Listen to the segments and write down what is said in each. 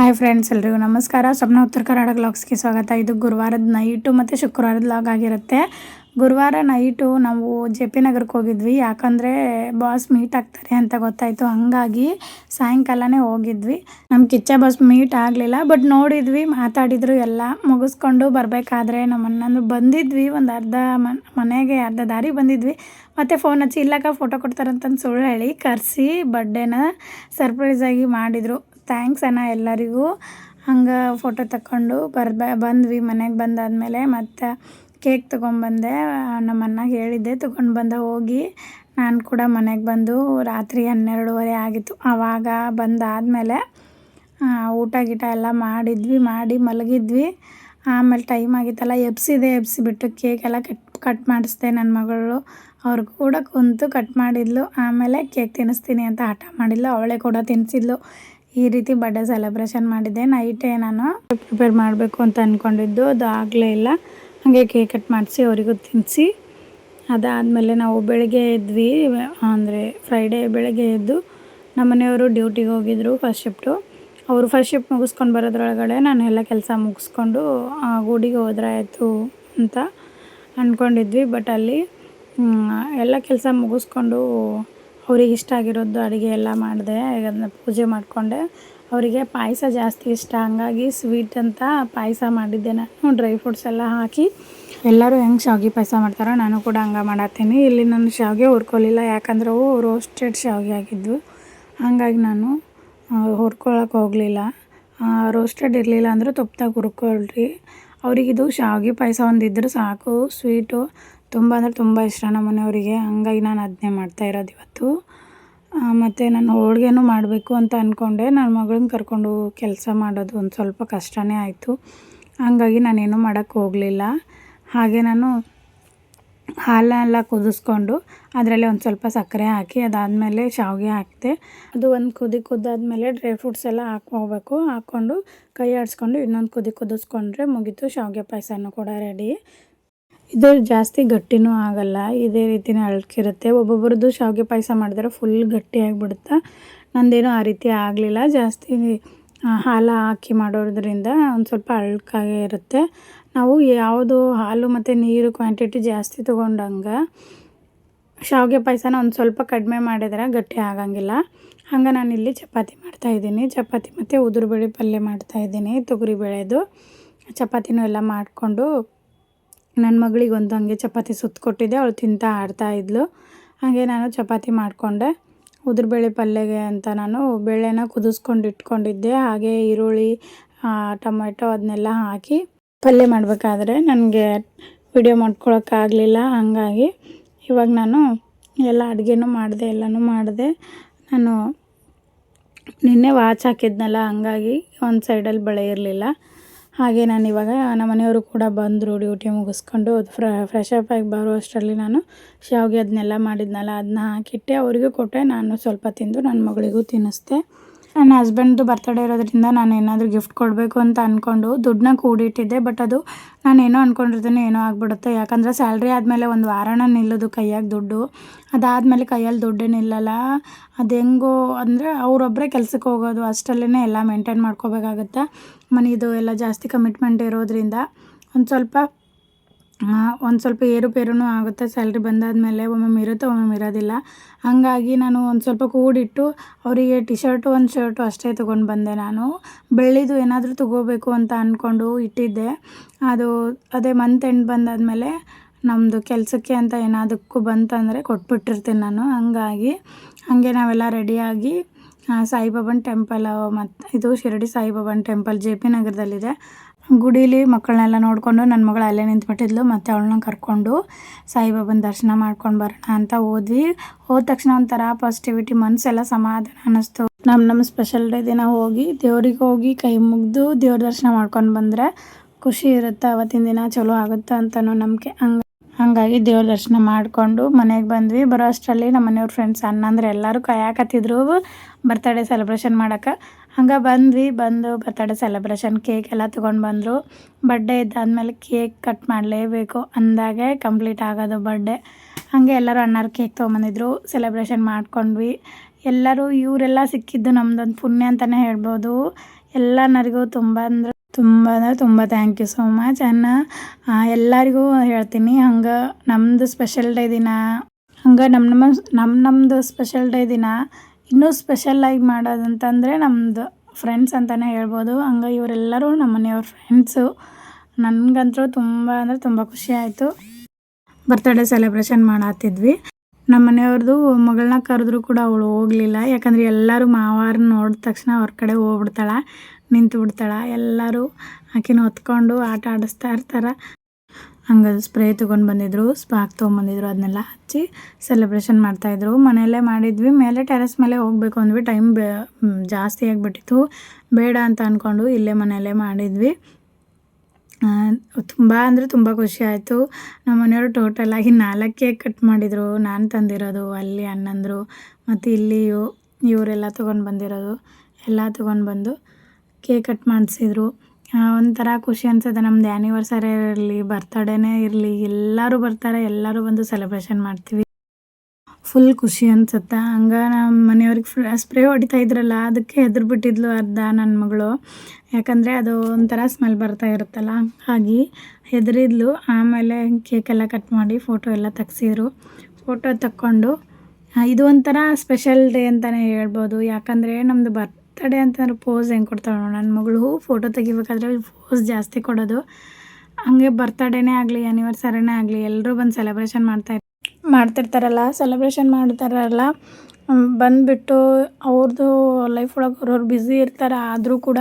Hi friends ಎಲ್ರಿಗೂ ನಮಸ್ಕಾರ. ಸ್ವಪ್ನ ಉತ್ತರ ಕರ್ನಾಟಕ ಲಾಗ್ಸ್ಗೆ ಸ್ವಾಗತ. ಇದು ಗುರುವಾರದ ನೈಟು ಮತ್ತು ಶುಕ್ರವಾರದ ಲಾಗ್ ಆಗಿರುತ್ತೆ. ಗುರುವಾರ ನೈಟು ನಾವು ಜೆ ಪಿ ನಗರಕ್ಕೆ ಹೋಗಿದ್ವಿ. ಯಾಕಂದರೆ ಬಾಸ್ ಮೀಟ್ ಆಗ್ತಾರೆ ಅಂತ ಗೊತ್ತಾಯಿತು. ಹಾಗಾಗಿ ಸಾಯಂಕಾಲನೇ ಹೋಗಿದ್ವಿ. ನಮ್ಮ ಕಿಚ್ಚ ಬಾಸ್ ಮೀಟ್ ಆಗಲಿಲ್ಲ ಬಟ್ ನೋಡಿದ್ವಿ, ಮಾತಾಡಿದ್ರು, ಎಲ್ಲ ಮುಗಿಸ್ಕೊಂಡು ಬರಬೇಕಾದ್ರೆ ನಮ್ಮ ಅಣ್ಣಂದ್ರು ಬಂದಿದ್ವಿ. ಒಂದು ಅರ್ಧ ಮನ್ ಮನೆಗೆ ಅರ್ಧ ದಾರಿ ಬಂದಿದ್ವಿ. ಮತ್ತು ಫೋನ್ ಹಚ್ಚಿ, ಇಲ್ಲಕ್ಕ ಫೋಟೋ ಕೊಡ್ತಾರಂತಂದು ಸುಳ್ಳು ಹೇಳಿ ಕರೆಸಿ ಬರ್ಡೇನ ಸರ್ಪ್ರೈಸಾಗಿ ಮಾಡಿದರು. ಥ್ಯಾಂಕ್ಸ್ ಅಣ್ಣ ಎಲ್ಲರಿಗೂ. ಹಂಗೆ ಫೋಟೋ ತಕ್ಕೊಂಡು ಬರ್ಬ, ಬಂದ್ವಿ ಮನೆಗೆ ಬಂದಾದಮೇಲೆ ಮತ್ತು ಕೇಕ್ ತೊಗೊಂಬಂದೆ. ನಮ್ಮ ಅಣ್ಣಗೆ ಹೇಳಿದ್ದೆ ತೊಗೊಂಡು ಬಂದ ಹೋಗಿ. ನಾನು ಕೂಡ ಮನೆಗೆ ಬಂದು ರಾತ್ರಿ ಹನ್ನೆರಡುವರೆ ಆಗಿತ್ತು. ಆವಾಗ ಬಂದಾದಮೇಲೆ ಊಟ ಗೀಟ ಎಲ್ಲ ಮಾಡಿದ್ವಿ, ಮಾಡಿ ಮಲಗಿದ್ವಿ. ಆಮೇಲೆ ಟೈಮ್ ಆಗಿತ್ತಲ್ಲ, ಎಬ್ಸಿದೆ ಬಿಟ್ಟು ಕೇಕ್ ಎಲ್ಲ ಕಟ್ ಕಟ್ ಮಾಡಿಸ್ದೆ ನನ್ನ ಮಗಳು. ಅವ್ರು ಕೂಡ ಕುಂತು ಕಟ್ ಮಾಡಿದ್ಲು. ಆಮೇಲೆ ಕೇಕ್ ತಿನ್ನಿಸ್ತೀನಿ ಅಂತ ಹಠ ಮಾಡಿದ್ಲು. ಅವಳೇ ಕೂಡ ತಿನ್ನಿಸಿದ್ಲು ಈ ರೀತಿ ಬರ್ಡೇ ಸೆಲೆಬ್ರೇಷನ್ ಮಾಡಿದ್ದೆ. ನೈಟೇ ನಾನು ಪ್ರಿಪೇರ್ ಮಾಡಬೇಕು ಅಂತ ಅಂದ್ಕೊಂಡಿದ್ದು ಅದು ಆಗಲೇ ಇಲ್ಲ. ಹಾಗೆ ಕೇಕ್ ಕಟ್ ಮಾಡಿಸಿ ಅವರಿಗೂ ತಿನ್ನಿಸಿ ಅದಾದಮೇಲೆ ನಾವು ಬೆಳಗ್ಗೆ ಎದ್ವಿ. ಅಂದರೆ ಫ್ರೈಡೇ ಬೆಳಗ್ಗೆ ಎದ್ದು ನಮ್ಮನೆಯವರು ಡ್ಯೂಟಿಗೆ ಹೋಗಿದ್ರು ಫಸ್ಟ್ ಶಿಫ್ಟು ಅವರು ಫಸ್ಟ್ ಶಿಫ್ಟ್ ಮುಗಿಸ್ಕೊಂಡು ಬರೋದ್ರೊಳಗಡೆ ನಾನು ಎಲ್ಲ ಕೆಲಸ ಮುಗಿಸ್ಕೊಂಡು ಗುಡಿಗೆ ಹೋದ್ರೆ ಆಯಿತು ಅಂತ ಅಂದ್ಕೊಂಡಿದ್ವಿ ಬಟ್ ಅಲ್ಲಿ ಎಲ್ಲ ಕೆಲಸ ಮುಗಿಸ್ಕೊಂಡು ಅವ್ರಿಗೆ ಇಷ್ಟ ಆಗಿರೋದು ಅಡುಗೆ ಎಲ್ಲ ಮಾಡಿದೆ, ಅದನ್ನ ಪೂಜೆ ಮಾಡಿಕೊಂಡೆ. ಅವರಿಗೆ ಪಾಯಸ ಜಾಸ್ತಿ ಇಷ್ಟ, ಹಂಗಾಗಿ ಸ್ವೀಟ್ ಅಂತ ಪಾಯಸ ಮಾಡಿದ್ದೆ ನಾನು. ಡ್ರೈ ಫ್ರೂಟ್ಸ್ ಎಲ್ಲ ಹಾಕಿ ಎಲ್ಲರೂ ಹೆಂಗೆ ಶಾವಿಗೆ ಪಾಯಸ ಮಾಡ್ತಾರೋ ನಾನು ಕೂಡ ಹಂಗೆ ಮಾಡತ್ತೀನಿ. ಇಲ್ಲಿ ನಾನು ಶಾವಿಗೆ ಹುರ್ಕೊಳ್ಳಿಲ್ಲ ಯಾಕಂದ್ರೆ ಅವು ರೋಸ್ಟೆಡ್ ಶಾವಿಗೆ ಆಗಿದ್ವು. ಹಂಗಾಗಿ ನಾನು ಹುರ್ಕೊಳ್ಳೋಕೆ ಹೋಗಲಿಲ್ಲ. ರೋಸ್ಟೆಡ್ ಇರಲಿಲ್ಲ ಅಂದ್ರೆ ತುಪ್ಪದಾಗ ಹುರ್ಕೊಳ್ರಿ. ಅವ್ರಿಗಿದು ಶಾವಿಗೆ ಪಾಯಸ ಒಂದಿದ್ರೆ ಸಾಕು ಸ್ವೀಟು ತುಂಬ ಅಂದರೆ ತುಂಬ ಇಷ್ಟ ನಮ್ಮ ಮನೆಯವರಿಗೆ. ಹಂಗಾಗಿ ನಾನು ಅದನ್ನೇ ಮಾಡ್ತಾ ಇರೋದು ಇವತ್ತು. ಮತ್ತು ನಾನು ಹೋಳ್ಗೆನೂ ಮಾಡಬೇಕು ಅಂತ ಅಂದ್ಕೊಂಡೆ ನನ್ನ ಮಗಳನ್ನ ಕರ್ಕೊಂಡು ಕೆಲಸ ಮಾಡೋದು ಒಂದು ಸ್ವಲ್ಪ ಕಷ್ಟನೇ ಆಯಿತು. ಹಂಗಾಗಿ ನಾನೇನು ಮಾಡೋಕ್ಕೆ ಹೋಗಲಿಲ್ಲ. ಹಾಗೆ ನಾನು ಹಾಲೆಲ್ಲ ಕುದಿಸ್ಕೊಂಡು ಅದರಲ್ಲಿ ಒಂದು ಸ್ವಲ್ಪ ಸಕ್ಕರೆ ಹಾಕಿ ಅದಾದಮೇಲೆ ಶಾವಿಗೆ ಹಾಕಿದೆ ಅದು ಒಂದು ಕುದಿ ಕುದ್ದಾದಮೇಲೆ ಡ್ರೈ ಫ್ರೂಟ್ಸ್ ಎಲ್ಲ ಹಾಕ್ಕೋಬೇಕು. ಹಾಕ್ಕೊಂಡು ಕೈ ಆಡಿಸ್ಕೊಂಡು ಇನ್ನೊಂದು ಕುದಿ ಕುದಿಸ್ಕೊಂಡ್ರೆ ಮುಗೀತು. ಶಾವಿಗೆ ಪಾಯಸನೂ ಕೂಡ ರೆಡಿ ಇದು ಜಾಸ್ತಿ ಗಟ್ಟಿನೂ ಆಗಲ್ಲ. ಇದೇ ರೀತಿನೇ ಅಳ್ಕಿರುತ್ತೆ. ಒಬ್ಬೊಬ್ರದ್ದು ಶಾವಿಗೆ ಪಾಯಸ ಮಾಡಿದ್ರೆ ಫುಲ್ ಗಟ್ಟಿ ಆಗಿಬಿಡುತ್ತಾ? ನಂದೇನೂ ಆ ರೀತಿ ಆಗಲಿಲ್ಲ. ಜಾಸ್ತಿ ಹಾಲು ಹಾಕಿ ಮಾಡೋದ್ರಿಂದ ಒಂದು ಸ್ವಲ್ಪ ಅಳ್ಕಾಗೆ ಇರುತ್ತೆ. ನಾವು ಯಾವುದು ಹಾಲು ಮತ್ತು ನೀರು ಕ್ವಾಂಟಿಟಿ ಜಾಸ್ತಿ ತೊಗೊಂಡಂಗೆ ಶಾವಿಗೆ ಪಾಯಸನ ಒಂದು ಸ್ವಲ್ಪ ಕಡಿಮೆ ಮಾಡಿದ್ರೆ ಗಟ್ಟಿ ಆಗಂಗಿಲ್ಲ. ಹಂಗೆ ನಾನಿಲ್ಲಿ ಚಪಾತಿ ಮಾಡ್ತಾಯಿದ್ದೀನಿ ಚಪಾತಿ ಮತ್ತು ಉದುರುಬೇಳೆ ಪಲ್ಯ ಮಾಡ್ತಾಯಿದ್ದೀನಿ ತೊಗರಿಬೇಳೆದು ಚಪಾತಿನೂ ಎಲ್ಲ ಮಾಡಿಕೊಂಡು ನನ್ನ ಮಗಳಿಗೆ ಒಂದು ಹಂಗೆ ಚಪಾತಿ ಸುತ್ತು ಕೊಟ್ಟಿದ್ದೆ, ಅವಳು ತಿಂತಾ ಆಡ್ತಾ ಇದ್ಲು. ಹಾಗೆ ನಾನು ಚಪಾತಿ ಮಾಡಿಕೊಂಡೆ. ಉದ್ರಬೇಳೆ ಪಲ್ಯಗೆ ಅಂತ ನಾನು ಬೇಳೆನ ಕುದಿಸ್ಕೊಂಡು ಇಟ್ಕೊಂಡಿದ್ದೆ. ಹಾಗೆ ಈರುಳ್ಳಿ ಟೊಮೆಟೊ ಅದನ್ನೆಲ್ಲ ಹಾಕಿ ಪಲ್ಯ ಮಾಡಬೇಕಾದ್ರೆ ನನಗೆ ವಿಡಿಯೋ ಮಾಡ್ಕೊಳೋಕ್ಕಾಗಲಿಲ್ಲ ಹಾಗಾಗಿ ಇವಾಗ ನಾನು ಎಲ್ಲ ಅಡುಗೆನೂ ಮಾಡಿದೆ, ಎಲ್ಲನೂ ಮಾಡಿದೆ. ನಾನು ನಿನ್ನೆ ವಾಚ್ ಹಾಕಿದ್ನಲ್ಲ, ಹಂಗಾಗಿ ಒಂದು ಸೈಡಲ್ಲಿ ಬಳೆ ಇರಲಿಲ್ಲ. ಹಾಗೆ ನಾನು ಇವಾಗ ನಮ್ಮ ಮನೆಯವರು ಕೂಡ ಬಂದರು ಡ್ಯೂಟಿ ಮುಗಿಸ್ಕೊಂಡು ಫ್ರೆಶ್ ಅಪ್ ಆಗಿ ಬರೋ ಅಷ್ಟರಲ್ಲಿ ನಾನು ಶಾವಿಗೆ ಅದನ್ನೆಲ್ಲ ಮಾಡಿದ್ನಲ್ಲ, ಅದನ್ನ ಹಾಕಿಟ್ಟೆ, ಅವರಿಗೂ ಕೊಟ್ಟೆ, ನಾನು ಸ್ವಲ್ಪ ತಿಂದು ನನ್ನ ಮಗಳಿಗೂ ತಿನ್ನಿಸ್ದೆ. ನನ್ನ ಹಸ್ಬೆಂಡ್ದು ಬರ್ತಡೇ ಇರೋದ್ರಿಂದ ನಾನು ಏನಾದರೂ ಗಿಫ್ಟ್ ಕೊಡಬೇಕು ಅಂತ ಅಂದ್ಕೊಂಡು ದುಡ್ಡನ್ನ ಕೂಡಿಟ್ಟಿದ್ದೆ ಬಟ್ ಅದು ನಾನು ಏನೋ ಅಂದ್ಕೊಂಡಿರ್ತೀನಿ ಏನೋ ಆಗಿಬಿಡುತ್ತೆ. ಯಾಕಂದರೆ ಸ್ಯಾಲ್ರಿ ಆದಮೇಲೆ ಒಂದು ವಾರನ ನಿಲ್ಲೋದು ಕೈಯಾಗ ದುಡ್ಡು. ಅದಾದಮೇಲೆ ಕೈಯಲ್ಲಿ ದುಡ್ಡೇ ನಿಲ್ಲಲ್ಲ ಅದು ಹೆಂಗೋ ಅಂದರೆ ಅವರೊಬ್ಬರೇ ಕೆಲಸಕ್ಕೆ ಹೋಗೋದು ಅಷ್ಟರಲ್ಲೇ ಎಲ್ಲ ಮೇಂಟೈನ್ ಮಾಡ್ಕೋಬೇಕಾಗತ್ತೆ. ಮನೆಯದು ಎಲ್ಲ ಜಾಸ್ತಿ ಕಮಿಟ್ಮೆಂಟ್ ಇರೋದ್ರಿಂದ ಒಂದು ಸ್ವಲ್ಪ ಒಂದು ಸ್ವಲ್ಪ ಏರುಪೇರೂ ಆಗುತ್ತೆ ಸ್ಯಾಲ್ರಿ ಬಂದಾದಮೇಲೆ ಒಮ್ಮೊಮ್ಮೆ ಇರುತ್ತೆ ಒಮ್ಮೊಮ್ಮೆ ಇರೋದಿಲ್ಲ ಹಾಗಾಗಿ ನಾನು ಒಂದು ಸ್ವಲ್ಪ ಕೂಡಿಟ್ಟು ಅವರಿಗೆ ಟಿ ಶರ್ಟು ಒಂದು ಶರ್ಟು ಅಷ್ಟೇ ತೊಗೊಂಡು ಬಂದೆ ನಾನು. ಬೆಳ್ಳಿದು ಏನಾದರೂ ತೊಗೋಬೇಕು ಅಂತ ಅಂದ್ಕೊಂಡು ಇಟ್ಟಿದ್ದೆ. ಅದು ಅದೇ ಮಂತ್ ಎಂಡ್ ಬಂದಾದಮೇಲೆ ನಮ್ಮದು ಕೆಲಸಕ್ಕೆ ಅಂತ ಏನಾದಕ್ಕೂ ಬಂತಂದರೆ ಕೊಟ್ಬಿಟ್ಟಿರ್ತೀನಿ ನಾನು. ಹಂಗಾಗಿ ಹಾಗೆ ನಾವೆಲ್ಲ ರೆಡಿಯಾಗಿ ಸಾಯಿಬಾಬನ ಟೆಂಪಲ್ ಮತ್ತು ಇದು ಶಿರಡಿ ಸಾಯಿಬಾಬನ ಟೆಂಪಲ್ ಜೆ ಪಿ ನಗರದಲ್ಲಿದೆ. ಗುಡೀಲಿ ಮಕ್ಕಳನ್ನೆಲ್ಲ ನೋಡಿಕೊಂಡು ನನ್ನ ಮಗಳು ಅಲ್ಲೇ ನಿಂತ್ಬಿಟ್ಟಿದ್ಲು, ಮತ್ತು ಅವಳನ್ನ ಕರ್ಕೊಂಡು ಸಾಯಿಬಾಬನ ದರ್ಶನ ಮಾಡ್ಕೊಂಡು ಬರೋಣ ಅಂತ ಹೋದ್ವಿ. ಹೋದ ತಕ್ಷಣ ಒಂಥರ ಪಾಸಿಟಿವಿಟಿ ಮನಸ್ಸೆಲ್ಲ ಸಮಾಧಾನ ಅನ್ನಿಸ್ತು. ನಮ್ಮ ನಮ್ಮ ಸ್ಪೆಷಲ್ ಡೇ ದಿನ ಹೋಗಿ ದೇವ್ರಿಗೆ ಹೋಗಿ ಕೈ ಮುಗಿದು ದೇವ್ರ ದರ್ಶನ ಮಾಡ್ಕೊಂಡು ಬಂದರೆ ಖುಷಿ ಇರುತ್ತೆ, ಅವತ್ತಿನ ದಿನ ಚಲೋ ಆಗುತ್ತೆ ಅಂತಲೂ ನಂಬಿಕೆ. ಹಂಗೆ, ಹಾಗಾಗಿ ದೇವ್ರ ದರ್ಶನ ಮಾಡಿಕೊಂಡು ಮನೆಗೆ ಬಂದ್ವಿ. ಬರೋ ಅಷ್ಟರಲ್ಲಿ ನಮ್ಮ ಮನೆಯವ್ರ ಫ್ರೆಂಡ್ಸ್ ಅಣ್ಣಂದ್ರೆ ಎಲ್ಲರೂ ಕಾಯಕತ್ತಿದ್ರು ಬರ್ತಡೇ ಸೆಲೆಬ್ರೇಷನ್ ಮಾಡೋಕೆ ಹಂಗೆ ಬಂದ್ವಿ, ಬಂದು ಬರ್ತಡೇ ಸೆಲೆಬ್ರೇಷನ್ ಕೇಕ್ ಎಲ್ಲ ತೊಗೊಂಡು ಬಂದರು. ಬರ್ಡೇ ಇದ್ದಾದ್ಮೇಲೆ ಕೇಕ್ ಕಟ್ ಮಾಡಲೇಬೇಕು ಅಂದಾಗೆ ಕಂಪ್ಲೀಟ್ ಆಗೋದು ಬರ್ಡೇ ಹಾಗೆ ಎಲ್ಲರೂ ಅಣ್ಣಾರು ಕೇಕ್ ತೊಗೊಂಬಂದಿದ್ರು ಸೆಲೆಬ್ರೇಷನ್ ಮಾಡ್ಕೊಂಡ್ವಿ. ಎಲ್ಲರೂ ಇವರೆಲ್ಲ ಸಿಕ್ಕಿದ್ದು ನಮ್ಮದೊಂದು ಪುಣ್ಯ ಅಂತಲೇ ಹೇಳ್ಬೋದು. ಎಲ್ಲನರಿಗೂ ತುಂಬ ಅಂದ್ರೆ ತುಂಬ ಅಂದರೆ ತುಂಬ ಥ್ಯಾಂಕ್ ಯು ಸೋ ಮಚ್ ಅನ್ನ ಎಲ್ಲರಿಗೂ ಹೇಳ್ತೀನಿ, ಹಂಗೆ ನಮ್ಮದು ಸ್ಪೆಷಲ್ ಡೇ ದಿನ, ಹಂಗೆ ನಮ್ಮ ನಮ್ಮ ನಮ್ಮ ನಮ್ಮದು ಸ್ಪೆಷಲ್ ಡೇ ದಿನ ಇನ್ನೂ ಸ್ಪೆಷಲ್ಲಾಗಿ ಮಾಡೋದಂತಂದರೆ ನಮ್ಮದು ಫ್ರೆಂಡ್ಸ್ ಅಂತಲೇ ಹೇಳ್ಬೋದು. ಹಂಗೆ ಇವರೆಲ್ಲರೂ ನಮ್ಮ ಮನೆಯವ್ರ ಫ್ರೆಂಡ್ಸು ನನಗಂತೂ ತುಂಬ ಅಂದರೆ ತುಂಬ ಖುಷಿ ಆಯಿತು. ಬರ್ತ್ಡೇ ಸೆಲೆಬ್ರೇಷನ್ ಮಾಡತ್ತಿದ್ವಿ ನಮ್ಮ ಮನೆಯವ್ರದ್ದು ಮಗಳನ್ನ ಕರೆದ್ರೂ ಕೂಡ ಅವಳು ಹೋಗಲಿಲ್ಲ. ಯಾಕಂದರೆ ಎಲ್ಲರೂ ಮಾವಾರನ್ನ ನೋಡಿದ ತಕ್ಷಣ ಅವ್ರ ಕಡೆ ಹೋಗ್ಬಿಡ್ತಾಳೆ ನಿಂತು ಬಿಡ್ತಾಳೆ ಎಲ್ಲರೂ ಆಕಿನ ಹೊತ್ಕೊಂಡು ಆಟ ಆಡಿಸ್ತಾ ಇರ್ತಾರೆ. ಹಂಗೆ ಸ್ಪ್ರೇ ತೊಗೊಂಡು ಬಂದಿದ್ರು, ಸ್ಪಾಕ್ ತೊಗೊಂಬಂದಿದ್ರು ಅದನ್ನೆಲ್ಲ ಹಚ್ಚಿ ಸೆಲೆಬ್ರೇಷನ್ ಮಾಡ್ತಾಯಿದ್ರು ಮನೆಯಲ್ಲೇ ಮಾಡಿದ್ವಿ. ಮೇಲೆ ಟೆರೆಸ್ ಮೇಲೆ ಹೋಗಬೇಕು ಅಂದ್ವಿ. ಟೈಮ್ ಬೇ ಜಾಸ್ತಿ ಆಗಿಬಿಟ್ಟಿತ್ತು. ಬೇಡ ಅಂತ ಅಂದ್ಕೊಂಡು ಇಲ್ಲೇ ಮನೆಯಲ್ಲೇ ಮಾಡಿದ್ವಿ. ತುಂಬ ಅಂದರೆ ತುಂಬ ಖುಷಿ ಆಯಿತು. ನಮ್ಮ ಮನೆಯವರು ಟೋಟಲಾಗಿ ನಾಲ್ಕು ಕೇಕ್ ಕಟ್ ಮಾಡಿದರು. ನಾನು ತಂದಿರೋದು, ಅಲ್ಲಿ ಅಣ್ಣಂದರು, ಮತ್ತು ಇಲ್ಲಿ ಇವರೆಲ್ಲ ತೊಗೊಂಡು ಬಂದಿರೋದು. ಎಲ್ಲ ತೊಗೊಂಡು ಬಂದು ಕೇಕ್ ಕಟ್ ಮಾಡಿಸಿದ್ರು. ಒಂಥರ ಖುಷಿ ಅನ್ಸುತ್ತೆ. ನಮ್ದು ಆ್ಯನಿವರ್ಸರಿ ಇರಲಿ ಬರ್ತಡೇನೇ ಇರಲಿ, ಎಲ್ಲರೂ ಬರ್ತಾರೆ, ಎಲ್ಲರೂ ಬಂದು ಸೆಲೆಬ್ರೇಷನ್ ಮಾಡ್ತೀವಿ. ಫುಲ್ ಖುಷಿ ಅನ್ಸುತ್ತೆ? ಹಂಗೆ ನಮ್ಮ ಮನೆಯವ್ರಿಗೆ ಸ್ಪ್ರೇ ಹೊಡಿತಾ ಇದ್ರಲ್ಲ, ಅದಕ್ಕೆ ಹೆದ್ರು ಬಿಟ್ಟಿದ್ಲು ಅರ್ಧ ನನ್ನ ಮಗಳು. ಯಾಕಂದರೆ ಅದು ಒಂಥರ ಸ್ಮೆಲ್ ಬರ್ತಾ ಇರುತ್ತಲ್ಲ, ಹಾಗೆ ಹೆದರಿದ್ಲು. ಆಮೇಲೆ ಕೇಕೆಲ್ಲ ಕಟ್ ಮಾಡಿ ಫೋಟೋ ಎಲ್ಲ ತೆಗ್ಸಿದ್ರು. ಫೋಟೋ ತಕ್ಕೊಂಡು ಇದು ಒಂಥರ ಸ್ಪೆಷಲ್ ಡೇ ಅಂತಲೇ ಹೇಳ್ಬೋದು. ಯಾಕಂದರೆ ನಮ್ಮದು ಬರ್ತಡೇ ಅಂತಂದ್ರೆ ಪೋಸ್ ಹೆಂಗೆ ಕೊಡ್ತಾಳೆ ನನ್ನ ಮಗಳು ಫೋಟೋ ತೆಗಿಬೇಕಾದ್ರೆ ಪೋಸ್ ಜಾಸ್ತಿ ಕೊಡೋದು. ಹಂಗೆ ಬರ್ತಡೇನೇ ಆಗಲಿ ಆ್ಯನಿವರ್ಸರಿನೇ ಆಗಲಿ ಎಲ್ಲರೂ ಬಂದು ಸೆಲೆಬ್ರೇಷನ್ ಮಾಡ್ತಾ ಮಾಡ್ತಿರ್ತಾರಲ್ಲ ಸೆಲೆಬ್ರೇಷನ್ ಮಾಡ್ತಾರಲ್ಲ ಬಂದುಬಿಟ್ಟು ಅವ್ರದ್ದು ಲೈಫ್ ಒಳಗೆ ಅವ್ರವ್ರು ಬ್ಯುಸಿ ಇರ್ತಾರೆ ಆದರೂ ಕೂಡ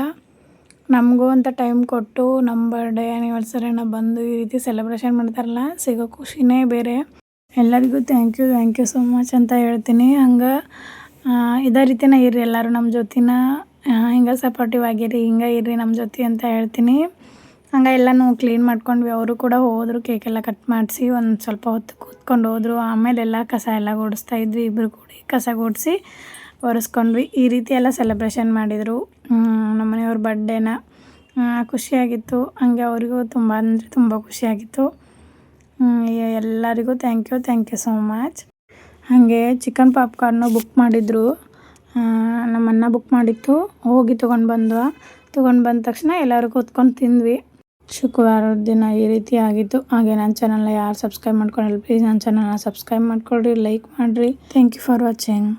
ನಮಗೂ ಅಂತ ಟೈಮ್ ಕೊಟ್ಟು ನಮ್ಮ ಬರ್ಡೇ ಆ್ಯನಿವರ್ಸರಿನ ಬಂದು ಈ ರೀತಿ ಸೆಲೆಬ್ರೇಷನ್ ಮಾಡ್ತಾರಲ್ಲ, ಸಿಗೋ ಖುಷಿನೇ ಬೇರೆ. ಎಲ್ಲರಿಗೂ thank you thank you so much ಅಂತ ಹೇಳ್ತೀನಿ. ಹಂಗೆ ಇದೇ ರೀತಿನ ಇರ್ರಿ ಎಲ್ಲರೂ ನಮ್ಮ ಜೊತೆನ. ಹಿಂಗೆ ಸಪೋರ್ಟಿವ್ ಆಗಿರಿ, ಹಿಂಗೆ ಇರ್ರಿ ನಮ್ಮ ಜೊತೆ ಅಂತ ಹೇಳ್ತೀನಿ. ಹಂಗೆ ಎಲ್ಲನೂ ಕ್ಲೀನ್ ಮಾಡ್ಕೊಂಡ್ವಿ. ಅವರು ಕೂಡ ಹೋದರು ಕೇಕೆಲ್ಲ ಕಟ್ ಮಾಡಿಸಿ, ಒಂದು ಸ್ವಲ್ಪ ಹೊತ್ತು ಕೂತ್ಕೊಂಡು ಹೋದರು. ಆಮೇಲೆ ಎಲ್ಲ ಕಸ ಎಲ್ಲ ಗುಡಿಸ್ತಾ ಇದ್ವಿ ಇಬ್ಬರು ಕೂಡಿ ಕಸ ಗುಡಿಸಿ ಒರೆಸ್ಕೊಂಡ್ವಿ. ಈ ರೀತಿ ಎಲ್ಲ ಸೆಲೆಬ್ರೇಷನ್ ಮಾಡಿದರು. ನಮ್ಮ ಮನೆಯವ್ರ ಬರ್ಡೇನ ಖುಷಿಯಾಗಿತ್ತು. ಹಂಗೆ ಅವರಿಗೂ ತುಂಬ, ಅಂದರೆ ತುಂಬ ಖುಷಿಯಾಗಿತ್ತು. ಎಲ್ಲರಿಗೂ thank you thank you so much ಹಾಗೆ ಚಿಕನ್ ಪಾಪ್ಕಾರ್ನು ಬುಕ್ ಮಾಡಿದ್ರು. ನಮ್ಮ ಬುಕ್ ಮಾಡಿತ್ತು. ಹೋಗಿ ತೊಗೊಂಡು ಬಂದ್ವ. ತೊಗೊಂಡು ಬಂದ ತಕ್ಷಣ ಎಲ್ಲರೂ ಕೂತ್ಕೊಂಡು ತಿಂದ್ವಿ. ಶುಕ್ರವಾರದ ದಿನ ಈ ರೀತಿ ಆಗಿತ್ತು. ಹಾಗೆ ನನ್ನ ಚಾನಲ್ನ ಯಾರು ಸಬ್ಸ್ಕ್ರೈಬ್ ಮಾಡ್ಕೊಂಡಿಲ್ಲ ಪ್ಲೀಸ್ ನನ್ನ ಚಾನಲ್ನ ಸಬ್ಸ್ಕ್ರೈಬ್ ಮಾಡ್ಕೊಳ್ರಿ ಲೈಕ್ ಮಾಡಿರಿ. Thank you for watching